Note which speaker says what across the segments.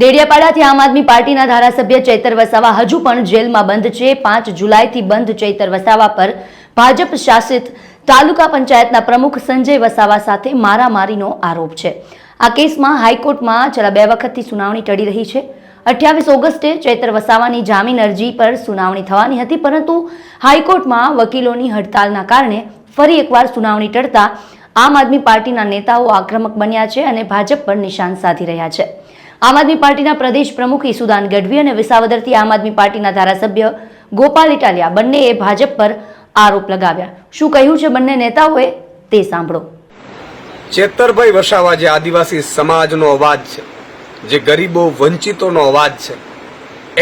Speaker 1: ડેડિયાપાડાથી આમ આદમી પાર્ટીના ધારાસભ્ય ચૈતર વસાવા હજુ પણ જેલમાં બંધ છે. પાંચ જુલાઈથી બંધ ચૈતર વસાવા પર ભાજપ શાસિત તાલુકા પંચાયતના પ્રમુખ સંજય વસાવા સાથે મારામારીનો આરોપ છે. આ કેસમાં હાઈકોર્ટમાં છેલ્લા બે વખતથી સુનાવણી ટળી રહી છે. અઠ્યાવીસ ઓગસ્ટે ચૈતર વસાવાની જામીન અરજી પર સુનાવણી થવાની હતી, પરંતુ હાઈકોર્ટમાં વકીલોની હડતાલના કારણે ફરી એકવાર સુનાવણી ટળતા આમ આદમી પાર્ટીના નેતાઓ આક્રમક બન્યા છે અને ભાજપ પર નિશાન સાધી રહ્યા છે. આમ આદમી પાર્ટીના પ્રદેશ પ્રમુખ ઈસુદાન ગઢવી અને વિસાવદરથી આમ આદમી પાર્ટીના ધારાસભ્ય ગોપાલ ઇટાલિયા બંનેએ ભાજપ પર આરોપ લગાવ્યા. શું કહ્યું છે બંને નેતાઓએ તે સાંભળો.
Speaker 2: ચેતરભાઈ વસાવા જે આદિવાસી સમાજનો અવાજ છે, જે ગરીબો વંચિતોનો અવાજ છે,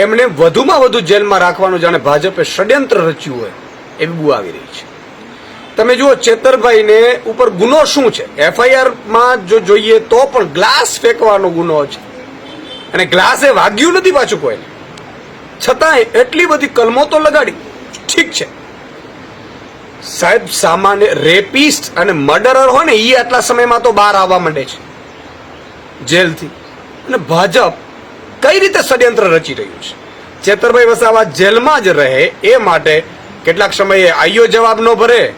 Speaker 2: એમને વધુમાં વધુ જેલમાં રાખવાનું જાણે ભાજપે ષડયંત્ર રચ્યું હોય, એવી બુ આવી રહી છે. તમે જુઓ ચેતરભાઈને ઉપર ગુનો શું છે? એફઆઈઆરમાં જો જોઈએ તો પણ ગ્લાસ ફેંકવાનો ગુનો છે. અને ગ્લાસે વાગ્યું નથી પાછું કોઈ. છતાંય એટલી બધી કલમો તો લગાડી. ઠીક છે. સાહેબ, સામાન્ય રેપિસ્ટ અને મર્ડરર હોય ને એ આટલા સમયમાં તો બહાર આવવા માંડે છે. જેલથી. અને ભાજપ કઈ રીતે ષડયંત્ર રચી રહ્યું છે? ચેતરભાઈ વસાવા જેલમાં જ રહે, એ માટે કેટલાક સમયે આઈયો જવાબ ન ભરે,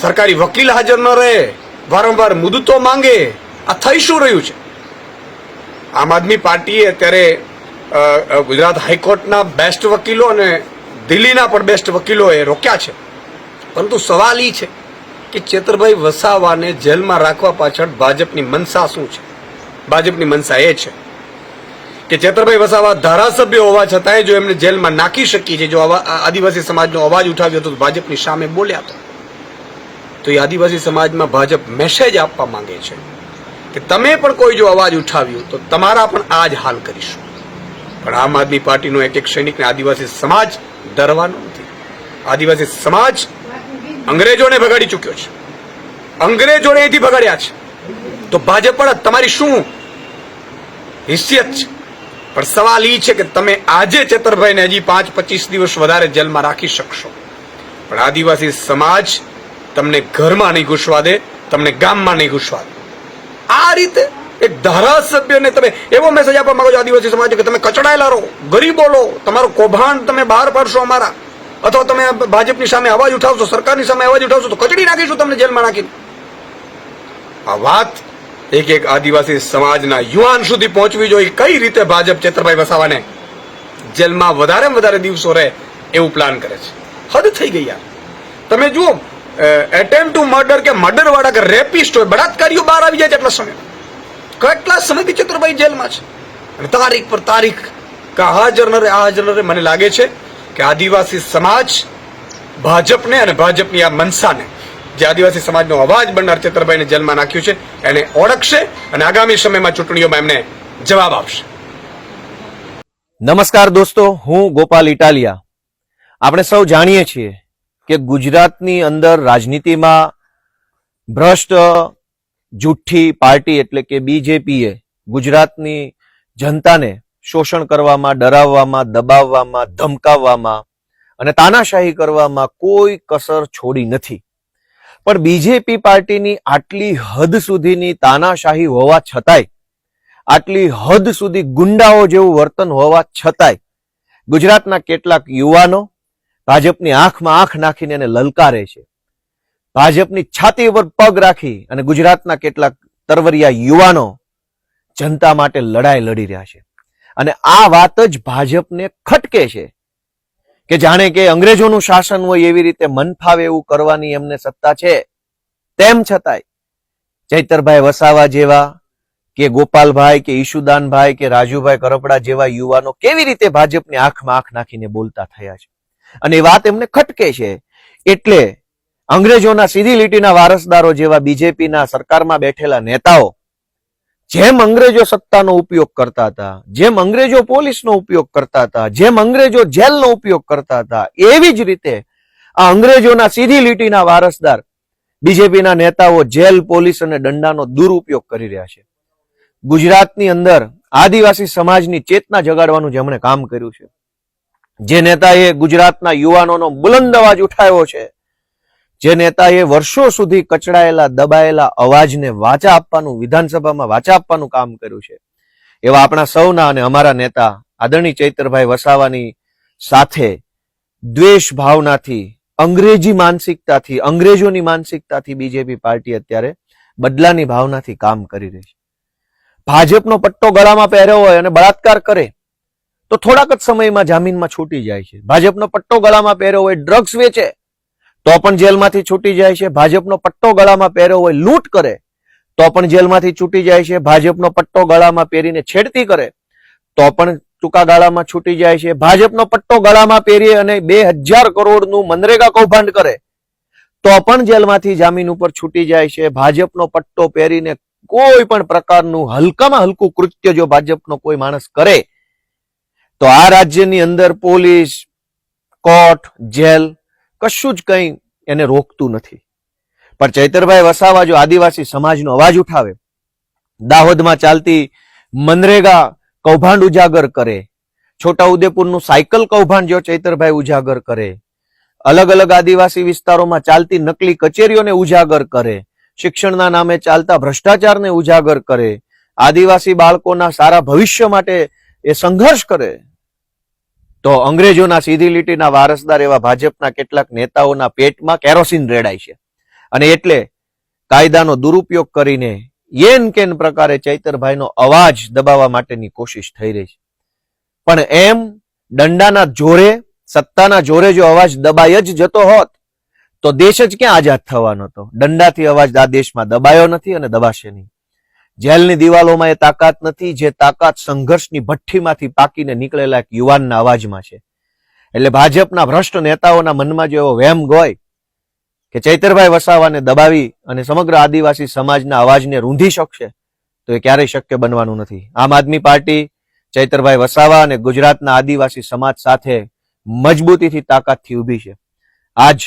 Speaker 2: સરકારી વકીલ હાજર ન રહે, વારંવાર મુદતો માંગે. આ થઈ શું રહ્યું છે? આમ આદમી પાર્ટીએ અત્યારે ગુજરાત હાઈકોર્ટના બેસ્ટ વકીલો અને દિલ્હીના પણ બેસ્ટ વકીલોએ રોક્યા છે. પરંતુ સવાલ એ છે કે ચેતરભાઈ વસાવાને જેલમાં રાખવા પાછળ ભાજપની મનસા શું છે? ભાજપની મનસા એ છે કે ચેતરભાઈ વસાવા ધારાસભ્ય હોવા છતાંય જો એમને જેલમાં નાખી શકીએ છીએ, જો આદિવાસી સમાજનો અવાજ ઉઠાવ્યો હતો ભાજપની સામે બોલ્યા હતા તો એ આદિવાસી સમાજમાં ભાજપ મેસેજ આપવા માંગે છે. કે તમે પણ કોઈ જો અવાજ ઉઠાવ્યો તો તમારા પણ આ જ હાલ કરીશું. પણ આમ આદમી પાર્ટીનો એક એક સૈનિકને આદિવાસી સમાજ ડરવાનો નથી. આદિવાસી સમાજ અંગ્રેજોને ભગાડી ચૂક્યો છે. અંગ્રેજોને અહીંથી ભગાડ્યા છે. તો ભાજપ પણ તમારી શું હિસ્સિયત છે? પણ સવાલ એ છે કે તમે આજે ચેતરભાઈને હજી પાંચ પચીસ દિવસ વધારે જેલમાં રાખી શકશો. પણ આદિવાસી સમાજ તમને ઘરમાં નહીં ઘૂસવા દે, તમને ગામમાં નહીં ઘૂસવા દે. આ રીતે એક ધારાસભ્યને તમે એવો મેસેજ આપવા માંગો છો, આદિવાસી સમાજ કે તમે કચડાયેલા રહો, ગરીબો લો, તમારું કૌભાંડ તમે બહાર પાડશો અમારા. અથવા તમે ભાજપની સામે અવાજ ઉઠાવશો, સરકારની સામે અવાજ ઉઠાવશો, તો કચડી નાખીશું તમને જેલમાં નાખીને. આ વાત એક એક આદિવાસી સમાજના યુવાન સુધી પહોંચવી જોઈએ કઈ રીતે ભાજપ ચેતરભાઈ વસાવાને જેલમાં વધારે વધારે દિવસો રહે એવું પ્લાન કરે છે. હદ થઈ ગઈ યાર. તમે જુઓ એટેમ્પ ટુ મર્ડર કે મર્ડર વાળા કે રેપિસ્ટ હોય, બળાત્કારીઓ બહાર આવી જાય છે એટલા સમય. કેટલા સમયથી ચતુરભાઈ જેલમાં છે? અને તારીખ પર તારીખ કે હાજર આ હાજર ન રહે, મને લાગે છે કે આદિવાસી સમાજ ભાજપને અને ભાજપની આ મનસાને, જે આદિવાસી સમાજનો અવાજ બનનાર ચેતરભાઈને જેલમાં નાખ્યું છે, એને ઓળખશે અને આગામી સમયમાં ચૂંટણીઓમાં એમને જવાબ આપશે.
Speaker 3: નમસ્કાર દોસ્તો, હું ગોપાલ ઇટાલિયા. આપણે સૌ જાણીએ છીએ કે ગુજરાતની અંદર રાજનીતિમાં ભ્રષ્ટ જુઠ્ઠી પાર્ટી એટલે કે બીજેપીએ ગુજરાતની જનતાને શોષણ કરવામાં, ડરાવવામાં, દબાવવામાં, ધમકાવવામાં અને તાનાશાહી કરવામાં કોઈ કસર છોડી નથી. પણ બીજેપી પાર્ટીની આટલી હદ સુધીની તાનાશાહી હોવા છતાંય, આટલી હદ સુધી ગુંડાઓ જેવું વર્તન હોવા છતાંય ગુજરાતના કેટલાક યુવાનો ભાજપની આંખમાં આંખ નાખીને એને લલકારે છે. ભાજપની છાતી ઉપર પગ રાખી અને ગુજરાતના કેટલાક તરવરિયા યુવાનો જનતા માટે લડાઈ લડી રહ્યા છે. અને આ વાત જ ભાજપને ખટકે છે કે જાણે કે અંગ્રેજોનું શાસન હોય એવી રીતે મન ફાવે એવું કરવાની એમને સત્તા છે. તેમ છતાંય ચૈતરભાઈ વસાવા જેવા કે ગોપાલભાઈ કે ઈશુદાનભાઈ કે રાજુભાઈ કરપડા જેવા યુવાનો કેવી રીતે ભાજપની આંખમાં આંખ નાખીને બોલતા થયા છે? અને વાત એમને ખટકે છે. એટલે અંગ્રેજોના સીધી લીટીના વારસદારો જેવા બીજેપીના સરકારમાં બેઠેલા નેતાઓ જેમ અંગ્રેજો સત્તાનો ઉપયોગ કરતા હતા, જેમ અંગ્રેજો પોલીસનો ઉપયોગ કરતા હતા, જેમ અંગ્રેજો જેલનો ઉપયોગ કરતા હતા, એવી જ રીતે આ અંગ્રેજોના સીધી લીટીના વારસદાર બીજેપીના નેતાઓ જેલ, પોલીસ અને દંડાનો દુરુપયોગ કરી રહ્યા છે. ગુજરાતની અંદર આદિવાસી સમાજની ચેતના જગાડવાનું જેમણે કામ કર્યું છે. જે નેતાએ ગુજરાતના યુવાનોનો બુલંદ અવાજ ઉઠાવ્યો છે, જે નેતાએ વર્ષો સુધી કચડાયેલા, દબાયેલા અવાજને વાચા આપવાનું, વિધાનસભામાં વાચા આપવાનું કામ કર્યું છે. એવા આપણા સૌના અને અમારા નેતા આદરણીય ચૈતરભાઈ વસાવાની સાથે દ્વેષ ભાવનાથી અંગ્રેજી માનસિકતાથી, અંગ્રેજોની માનસિકતાથી બીજેપી પાર્ટી અત્યારે બદલાની ભાવનાથી કામ કરી રહી છે. ભાજપનો પટ્ટો ગળામાં પહેર્યો હોય અને બળાત્કાર કરે તો થોડાક જ સમયમાં જામીનમાં છૂટી જાય છે. ભાજપનો પટ્ટો ગળામાં પહેર્યો હોય ડ્રગ્સ વેચે, તો પણ જેલમાંથી છૂટી જાય છે. ભાજપનો પટ્ટો ગળામાં પહેર્યો હોય લૂંટ કરે, તો પણ જેલમાંથી છૂટી જાય છે. ભાજપનો પટ્ટો ગળામાં પહેરીને છેડતી કરે, તો પણ ટૂંકા ગાળામાં છૂટી જાય છે. ભાજપનો પટ્ટો ગળામાં પહેરી અને બે હજાર કરોડનું મનરેગા કૌભાંડ કરે, તો પણ જેલમાંથી જામીન ઉપર છૂટી જાય છે. ભાજપનો પટ્ટો પહેરીને કોઈ પણ પ્રકારનું હલકામાં હલકું કૃત્ય જો ભાજપનો કોઈ માણસ કરે તો આ રાજ્યની અંદર પોલીસ, કોર્ટ, જેલ કશું જ કંઈ એને રોકતું નથી. પણ ચૈતરભાઈ વસાવા જો આદિવાસી સમાજનો અવાજ ઉઠાવે, દાહોદમાં ચાલતી મનરેગા કૌભાંડ ઉજાગર કરે છોટા ઉદેપુરનું સાયકલ કૌભાંડ જો ચૈતરભાઈ ઉજાગર કરે અલગ અલગ આદિવાસી વિસ્તારોમાં ચાલતી નકલી કચેરીઓને ઉજાગર કરે, શિક્ષણના નામે ચાલતા ભ્રષ્ટાચારને ઉજાગર કરે, આદિવાસી બાળકોના સારા ભવિષ્ય માટે એ સંઘર્ષ કરે. તો અંગ્રેજોના સીધી લીટીના વારસદાર એવા ભાજપના કેટલાક નેતાઓના પેટમાં કેરોસીન રેડાય છે. અને એટલે કાયદાનો દુરુપયોગ કરીને યેન કેન પ્રકારે ચૈતરભાઈનો અવાજ દબાવવા માટેની કોશિશ થઈ રહી છે. પણ એમ દંડાના જોરે, સત્તાના જોરે જો અવાજ દબાઈ જ જતો હોત, તો દેશ જ ક્યાં આઝાદ થવાનો હતો? દંડાથી અવાજ આ દેશમાં દબાયો નથી અને દબાશે નહીં. જેલની દિવાલોમાં એ તાકાત નથી, જે તાકાત સંઘર્ષની ભઠ્ઠીમાંથી પાકીને નીકળેલા એક યુવાનના અવાજમાં છે. એટલે ભાજપના ભ્રષ્ટ નેતાઓના મનમાં જો એવો વહેમ હોય કે ચૈતરભાઈ વસાવાને દબાવી અને સમગ્ર આદિવાસી સમાજના અવાજને રૂંધી શકશે, તો એ ક્યારેય શક્ય બનવાનું નથી. આમ આદમી પાર્ટી, ચૈતરભાઈ વસાવા અને ગુજરાતના આદિવાસી સમાજ સાથે મજબૂતીથી તાકાતથી ઊભી છે. આજ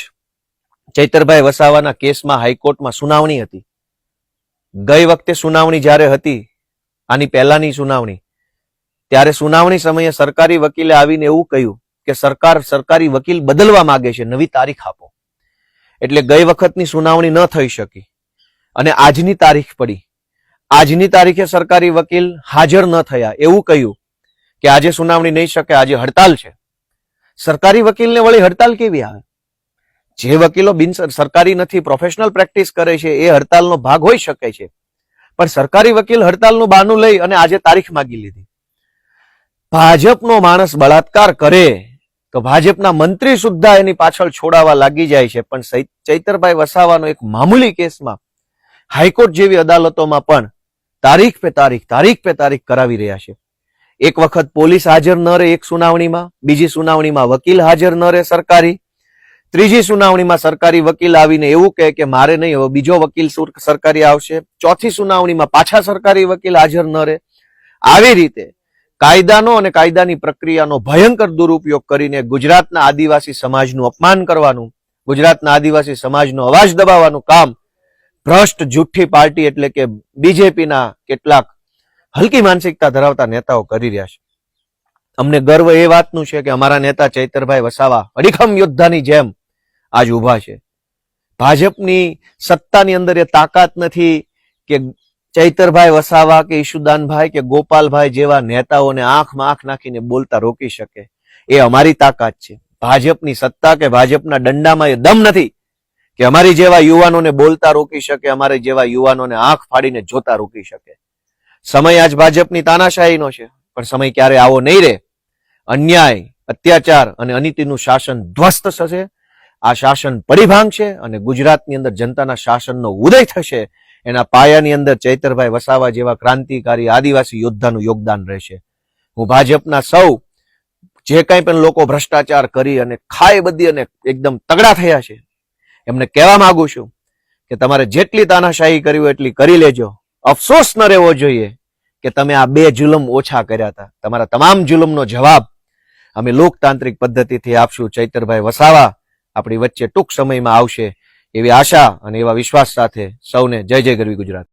Speaker 3: ચૈતરભાઈ વસાવાના કેસમાં હાઈકોર્ટમાં સુનાવણી હતી. ગઈ વખતે સુનાવણી જ્યારે હતી, આની પહેલાની સુનાવણી, ત્યારે સુનાવણી સમયે સરકારી વકીલે આવીને એવું કહ્યું કે સરકાર સરકારી વકીલ બદલવા માંગે છે, નવી તારીખ આપો. એટલે ગઈ વખતની સુનાવણી ન થઈ શકી અને આજની તારીખ પડી. આજની તારીખે સરકારી વકીલ હાજર ન થયા. એવું કહ્યું કે આજે સુનાવણી નહીં શકે, આજે હડતાલ છે. સરકારી વકીલને વળી હડતાલ કેવી આવે? જે વકીલો બિન સરકારી નથી પ્રોફેશનલ પ્રેક્ટિસ કરે છે, એ હડતાલનો ભાગ હોઈ શકે છે. પણ સરકારી વકીલ હડતાલનું બહાનું લઈ અને આજે તારીખ માગી લીધી. ભાજપનો માણસ બળાત્કાર કરે તો ભાજપના મંત્રી સુદ્ધા એની પાછળ છોડાવા લાગી જાય છે. પણ ચૈતરભાઈ વસાવાનો એક મામૂલી કેસમાં હાઈકોર્ટ જેવી અદાલતોમાં પણ તારીખ પે તારીખ તારીખ પે તારીખ કરાવી રહ્યા છે. એક વખત પોલીસ હાજર ન રહે એક સુનાવણીમાં, બીજી સુનાવણીમાં વકીલ હાજર ન રહે સરકારી. ત્રીજી સુનાવણીમાં સરકારી વકીલ આવીને એવું કહે કે મારે નહીં, હવે બીજો વકીલ સુર- સરકારી આવશે. ચોથી સુનાવણીમાં પાછા સરકારી વકીલ હાજર ન રહે. આવી રીતે કાયદાનો અને કાયદાની પ્રક્રિયાનો ભયંકર દુરુપયોગ કરીને ગુજરાતના આદિવાસી સમાજનું અપમાન કરવાનું, ગુજરાતના આદિવાસી સમાજનો અવાજ દબાવવાનું કામ ભ્રષ્ટ જુઠ્ઠી પાર્ટી એટલે કે બીજેપીના કેટલાક હલકી માનસિકતા ધરાવતા નેતાઓ કરી રહ્યા છે. અમને ગર્વ એ વાતનું છે કે અમારા નેતા ચૈતરભાઈ વસાવા અડીખમ યોદ્ધાની જેમ આજ ઊભા છે. ભાજપની સત્તાની અંદર એ તાકાત નથી કે ચૈતરભાઈ વસાવા કે ઈશુદાનભાઈ કે ગોપાલભાઈ જેવા નેતાઓને આંખમાં આંખ નાખીને બોલતા રોકી શકે. એ અમારી તાકાત છે. ભાજપની સત્તા કે ભાજપના દંડામાં એ દમ નથી કે અમારી જેવા યુવાનોને બોલતા રોકી શકે, અમારે જેવા યુવાનોને આંખ ફાડીને જોતા રોકી શકે. સમય આજ ભાજપની તાનાશાહીનો છે, પણ સમય ક્યારે આવો નહીં રહે. અન્યાય, અત્યાચાર અને અનીતિનું શાસન ધ્વસ્ત થશે. આ શાસન પડી અને ગુજરાતની અંદર જનતાના શાસનનો ઉદય થશે. એના પાયાની અંદર ચૈતરભાઈ વસાવા જેવા ક્રાંતિકારી આદિવાસી યોદ્ધાનું યોગદાન રહેશે. હું ભાજપના સૌ, જે કંઈ પણ લોકો ભ્રષ્ટાચાર કરી અને ખાઈ બધી અને એકદમ તગડા થયા છે, એમને કહેવા માંગુ છું કે તમારે જેટલી તાનાશાહી કરી હોય એટલી કરી લેજો. અફસોસ ન રહેવો જોઈએ કે તમે આ બે જુલમ ઓછા કર્યા હતા. તમારા તમામ જુલમનો જવાબ અમે લોકતાંત્રિક પદ્ધતિથી આપશું ચૈતરભાઈ વસાવા. આપણી વચ્ચે ટૂંક સમયમાં આવશે એવી આશા અને એવા વિશ્વાસ સાથે સૌને જય જય ગરવી ગુજરાત.